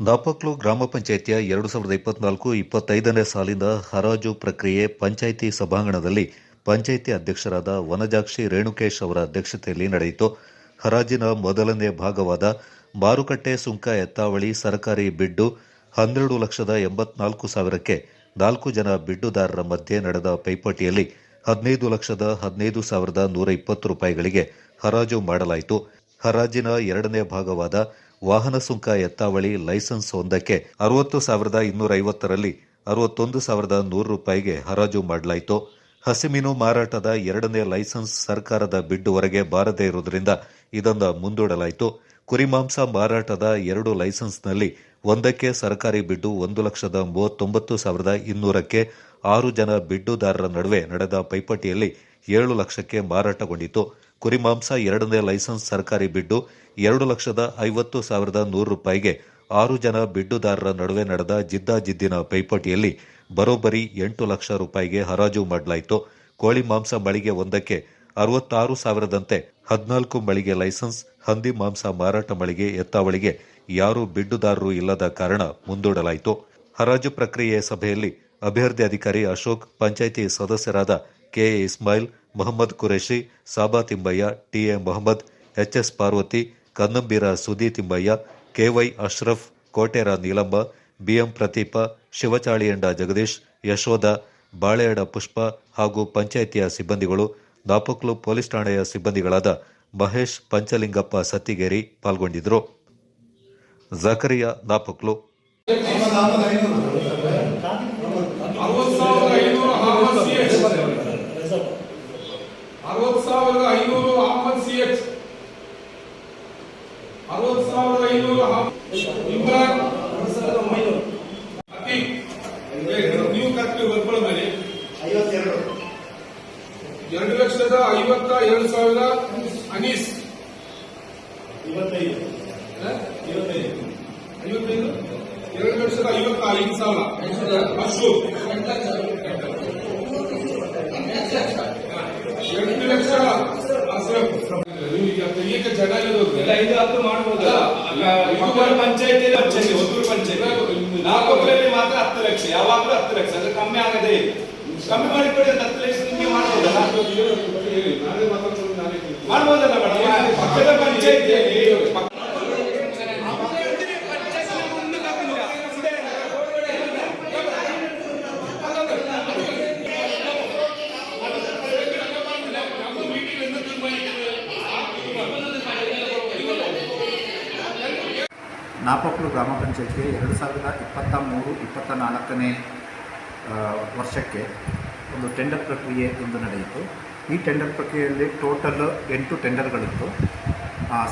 ನಾಪಕ್ಲು ಗ್ರಾಮ ಪಂಚಾಯಿತಿಯ ಎರಡು ಸಾವಿರದ ಇಪ್ಪತ್ನಾಲ್ಕು ಇಪ್ಪತ್ತೈದನೇ ಸಾಲಿನ ಹರಾಜು ಪ್ರಕ್ರಿಯೆ ಪಂಚಾಯಿತಿ ಸಭಾಂಗಣದಲ್ಲಿ ಪಂಚಾಯಿತಿ ಅಧ್ಯಕ್ಷರಾದ ವನಜಾಕ್ಷಿ ರೇಣುಕೇಶ್ ಅವರ ಅಧ್ಯಕ್ಷತೆಯಲ್ಲಿ ನಡೆಯಿತು. ಹರಾಜಿನ ಮೊದಲನೇ ಭಾಗವಾದ ಮಾರುಕಟ್ಟೆ ಸುಂಕ ಎತ್ತಾವಳಿ ಸರ್ಕಾರಿ ಬಿಡ್ಡು ಹನ್ನೆರಡು ಲಕ್ಷದ ಎಂಬತ್ನಾಲ್ಕು ಸಾವಿರಕ್ಕೆ ನಾಲ್ಕು ಜನ ಬಿಡ್ಡುದಾರರ ಮಧ್ಯೆ ನಡೆದ ಪೈಪೋಟಿಯಲ್ಲಿ ಹದಿನೈದು ಲಕ್ಷದ ಹದಿನೈದು ಸಾವಿರದ ನೂರ ಇಪ್ಪತ್ತು ರೂಪಾಯಿಗಳಿಗೆ ಹರಾಜು ಮಾಡಲಾಯಿತು. ಹರಾಜಿನ ಎರಡನೇ ಭಾಗವಾದ ವಾಹನ ಸುಂಕ ಎತ್ತಾವಳಿ ಲೈಸೆನ್ಸ್ ಒಂದಕ್ಕೆ ಅರವತ್ತು ಸಾವಿರದ ಇನ್ನೂರ ಐವತ್ತರಲ್ಲಿ ಅರವತ್ತೊಂದು ಸಾವಿರದ ನೂರು ರೂಪಾಯಿಗೆ ಹರಾಜು ಮಾಡಲಾಯಿತು. ಹಸಿಮೀನು ಮಾರಾಟದ ಎರಡನೇ ಲೈಸೆನ್ಸ್ ಸರ್ಕಾರದ ಬಿಡ್ಡುವರೆಗೆ ಬಾರದೇ ಇರುವುದರಿಂದ ಇದನ್ನು ಮುಂದೂಡಲಾಯಿತು. ಕುರಿಮಾಂಸ ಮಾರಾಟದ ಎರಡು ಲೈಸೆನ್ಸ್ನಲ್ಲಿ ಒಂದಕ್ಕೆ ಸರ್ಕಾರಿ ಬಿಡ್ಡು ಒಂದು ಲಕ್ಷದ ಮೂವತ್ತೊಂಬತ್ತು ಸಾವಿರದ ಇನ್ನೂರಕ್ಕೆ ಆರು ಜನ ಬಿಡ್ಡುದಾರರ ನಡುವೆ ನಡೆದ ಪೈಪೋಟಿಯಲ್ಲಿ ಏಳು ಲಕ್ಷಕ್ಕೆ ಮಾರಾಟಗೊಂಡಿತು. ಕುರಿಮಾಂಸ ಎರಡನೇ ಲೈಸೆನ್ಸ್ ಸರ್ಕಾರಿ ಬಿಡ್ಡು ಎರಡು ಲಕ್ಷದ ಐವತ್ತು ಸಾವಿರದ ನೂರು ರೂಪಾಯಿಗೆ ಆರು ಜನ ಬಿಡ್ಡುದಾರರ ನಡುವೆ ನಡೆದ ಜಿದ್ದಾಜಿದ್ದಿನ ಪೈಪೋಟಿಯಲ್ಲಿ ಬರೋಬ್ಬರಿ ಎಂಟು ಲಕ್ಷ ರೂಪಾಯಿಗೆ ಹರಾಜು ಮಾಡಲಾಯಿತು. ಕೋಳಿ ಮಾಂಸ ಮಳಿಗೆ ಒಂದಕ್ಕೆ ಅರವತ್ತಾರು ಸಾವಿರದಂತೆ ಹದಿನಾಲ್ಕು ಮಳಿಗೆ ಲೈಸೆನ್ಸ್, ಹಂದಿ ಮಾಂಸ ಮಾರಾಟ ಮಳಿಗೆ ಎತ್ತಾವಳಿಗೆ ಯಾರೂ ಬಿಡ್ಡುದಾರರು ಇಲ್ಲದ ಕಾರಣ ಮುಂದೂಡಲಾಯಿತು. ಹರಾಜು ಪ್ರಕ್ರಿಯೆ ಸಭೆಯಲ್ಲಿ ಅಭ್ಯರ್ಥಿ ಅಧಿಕಾರಿ ಅಶೋಕ್, ಪಂಚಾಯಿತಿ ಸದಸ್ಯರಾದ K A Ismail Mohammed Qureshi Saba Thimbaiah, T A Mohammed, H S Parvathi, Kannambira Sudhi Thimbaiah, K Y Ashraf, Kotera Neelamma B M Pradeep Shivachaliyanda Jagadish, Yashoda Baleyada Pushpa ಹಾಗೂ ಪಂಚಾಯಿತಿಯ ಸಿಬ್ಬಂದಿಗಳು ನಾಪಕ್ಲು ಪೊಲೀಸ್ ಠಾಣೆಯ ಸಿಬ್ಬಂದಿಗಳಾದ ಮಹೇಶ್, ಪಂಚಲಿಂಗಪ್ಪ, ಸತ್ತಿಗೇರಿ ಪಾಲ್ಗೊಂಡಿದ್ದರು ಜಕರಿಯಾ ನಾಪಕ್ಲು ಅರವತ್ತು ಸಾವಿರದ ಐನೂರು ಆಫನ್ ಸಿ ಎಚ್ ಅರವತ್ತು ಸಾವಿರದ ಐನೂರು ಅರವತ್ತು ಸಾವಿರದ ಇಮ್ರಾನ್ ಅತೀಕ್ ನೀವು ಕರೆಕ್ಟ್ ಬರ್ಕೊಳ್ಳೋ ಮೇಲೆ ಎರಡು ಲಕ್ಷದ ಐವತ್ತ ಎರಡು ಸಾವಿರ ಅನೀಸ್. ಹ? ಐವತ್ತೈದು? ಎರಡು ಲಕ್ಷದ ಐವತ್ತ ಐದು ಸಾವಿರ. ಅಶೋಕ್ ಎಂಟು ಲಕ್ಷ ಅಶ್ರಫ್ ನೀವು ಈಗ ತೆಗಿಯಕ್ಕೆ ಜನ ಇರೋದು ಎಲ್ಲ ಐದು ಹತ್ತು ಮಾಡ್ಬೋದು ಇದು ಪಂಚಾಯತಿ ಹೊಸೂರು ಪಂಚಾಯತಿ ನಾಲ್ಕರಲ್ಲಿ ಮಾತ್ರ ಹತ್ತು ಲಕ್ಷ. ಯಾವಾಗಲೂ ಹತ್ತು ಲಕ್ಷ. ಅದು ಕಮ್ಮಿ ಆಗದೇ ಕಮ್ಮಿ ಮಾಡಿಕೊಡಿ ಒಂದು ಹತ್ತು ಲಕ್ಷ ನಿಮಗೆ ಮಾಡ್ಬೋದಲ್ಲ. ಮಾಡ್ಬೋದಲ್ಲ ಮೇಡಮ್? ಪಕ್ಕದ ಪಂಚಾಯತಿಯಲ್ಲಿ ನಾಪಕ್ಲು ಗ್ರಾಮ ಪಂಚಾಯತ್ಗೆ ಎರಡು ಸಾವಿರದ ಇಪ್ಪತ್ತ ಮೂರು, ಇಪ್ಪತ್ತ ನಾಲ್ಕನೇ ವರ್ಷಕ್ಕೆ ಒಂದು ಟೆಂಡರ್ ಪ್ರಕ್ರಿಯೆ ಒಂದು ನಡೆಯಿತು. ಈ ಟೆಂಡರ್ ಪ್ರಕ್ರಿಯೆಯಲ್ಲಿ ಟೋಟಲ್ ಎಂಟು ಟೆಂಡರ್ಗಳಿತ್ತು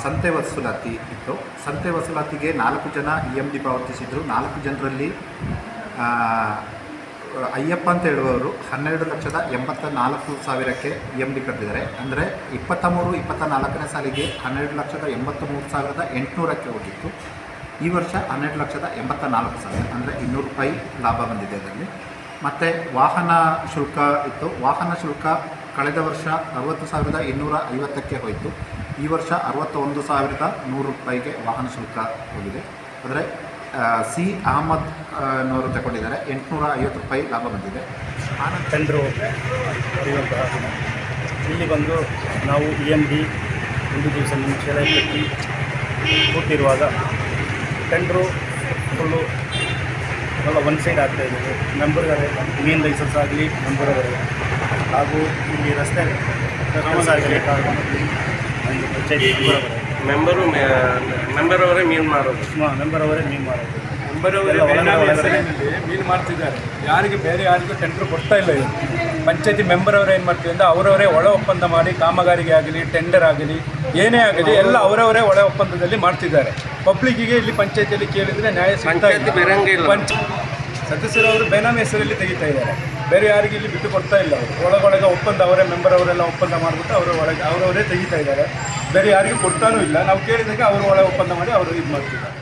ಸಂತೆ ವಸೂಲಾತಿ ಇತ್ತು. ಸಂತೆ ವಸೂಲಾತಿಗೆ ನಾಲ್ಕು ಜನ ಇ ಎಂ ಡಿ ಪಾವತಿಸಿದರು. ನಾಲ್ಕು ಜನರಲ್ಲಿ ಅಯ್ಯಪ್ಪ ಅಂತ ಹೇಳುವವರು ಹನ್ನೆರಡು ಲಕ್ಷದ ಎಂಬತ್ತ ನಾಲ್ಕು ಸಾವಿರಕ್ಕೆ ಇ ಎಂ ಡಿ ಕಟ್ಟಿದ್ದಾರೆ. ಅಂದರೆ ಇಪ್ಪತ್ತ ಮೂರು, ಇಪ್ಪತ್ತ ನಾಲ್ಕನೇ ಸಾಲಿಗೆ ಹನ್ನೆರಡು ಲಕ್ಷದ ಎಂಬತ್ತ ಮೂರು ಸಾವಿರದ ಎಂಟುನೂರಕ್ಕೆ ಹೋಗಿತ್ತು. ಈ ವರ್ಷ ಹನ್ನೆರಡು ಲಕ್ಷದ ಎಂಬತ್ತ ನಾಲ್ಕು ಸಾವಿರ, ಅಂದರೆ ಇನ್ನೂರು ರೂಪಾಯಿ ಲಾಭ ಬಂದಿದೆ ಅದರಲ್ಲಿ ಮತ್ತು ವಾಹನ ಶುಲ್ಕ ಇತ್ತು. ವಾಹನ ಶುಲ್ಕ ಕಳೆದ ವರ್ಷ ಅರವತ್ತು ಸಾವಿರದ ಇನ್ನೂರ ಐವತ್ತಕ್ಕೆ ಹೋಯಿತು. ಈ ವರ್ಷ ಅರವತ್ತೊಂದು ಸಾವಿರದ ನೂರು ರೂಪಾಯಿಗೆ ವಾಹನ ಶುಲ್ಕ ಹೋಗಿದೆ. ಅಂದರೆ ಸಿ ಅಹಮದ್ ಅನ್ನೋರು ತಗೊಂಡಿದ್ದಾರೆ. ಎಂಟುನೂರ ಐವತ್ತು ರೂಪಾಯಿ ಲಾಭ ಬಂದಿದೆ. ಆನಂದ್ ಚಂದ್ರು ಇಲ್ಲಿ ಬಂದು ನಾವು ಇ ಎಂ ಡಿ ಒಂದು ದಿವಸ ಕಟ್ಟಿ ಕೂತಿರುವಾಗ ಟೆಂಡ್ರು ಫುಲ್ಲು ಎಲ್ಲ ಒನ್ ಸೈಡ್ ಆಗ್ತಾ ಇದ್ದೀವಿ ಮೆಂಬರ್ಗಳೇ ಮೇನ್ ಲೈಸೆನ್ಸ್ ಆಗಲಿ ಮೆಂಬರ್ಗಳೇ ಹಾಗೂ ಇಲ್ಲಿ ರಸ್ತೆ ಆಗಲಿ ಮೆಂಬರು ಪಂಚಾಯತಿ ಮೆಂಬರ್ ಅವರೇ ಮೆಂಬರು ಮೆಂಬರ್ ಅವರೇ ಮೀನ್ ಮಾರೋದು. ಮೆಂಬರ್ ಅವರೇ ಮೀನು ಮಾಡೋದು ಮೆಂಬರ್ ಅವರೇ ಮೀನು ಮಾಡ್ತಿದ್ದಾರೆ. ಯಾರಿಗೆ ಬೇರೆ ಯಾರಿಗೂ ಟೆಂಡರ್ ಕೊಡ್ತಾ ಇಲ್ಲ ಇದು ಪಂಚಾಯತಿ ಮೆಂಬರ್ ಅವರು ಏನು ಮಾಡ್ತೀವಿ ಅಂದರೆ ಅವರವರೇ ಒಳ ಒಪ್ಪಂದ ಮಾಡಿ ಕಾಮಗಾರಿಗೆ ಆಗಲಿ ಟೆಂಡರ್ ಆಗಲಿ ಏನೇ ಆಗಲಿ ಎಲ್ಲ ಅವರವರೇ ಒಳ ಒಪ್ಪಂದದಲ್ಲಿ ಮಾಡ್ತಿದ್ದಾರೆ. ಪಬ್ಲಿಕ್ಕಿಗೆ ಇಲ್ಲಿ ಪಂಚಾಯತಿಯಲ್ಲಿ ಕೇಳಿದರೆ ನ್ಯಾಯ ಸಿಗ್ತಾ ಪಂಚಾಯತಿ ಇಲ್ಲ. ಪಂಚ ಸದಸ್ಯರವರು ಬೇನಾಮಿ ಹೆಸರಲ್ಲಿ ತೆಗಿತಾ ಇದ್ದಾರೆ. ಬೇರೆ ಯಾರಿಗೆ ಇಲ್ಲಿ ಬಿಟ್ಟು ಕೊಡ್ತಾ ಇಲ್ಲ ಅವರು. ಒಳಗೊಳಗೆ ಒಪ್ಪಂದ ಅವರೇ ಮೆಂಬರ್ ಅವರೆಲ್ಲ ಒಪ್ಪಂದ ಮಾಡಿಬಿಟ್ಟು ಅವರ ಒಳಗೆ ಅವರವರೇ ತೆಗಿತಾ ಇದ್ದಾರೆ. ಬೇರೆ ಯಾರಿಗೂ ಕೊಡ್ತಾನೂ ಇಲ್ಲ. ನಾವು ಕೇಳಿದಾಗ ಅವರು ಒಳಗೆ ಒಪ್ಪಂದ ಮಾಡಿ ಅವರು ಇದು ಮಾಡ್ತಿದ್ದಾರೆ.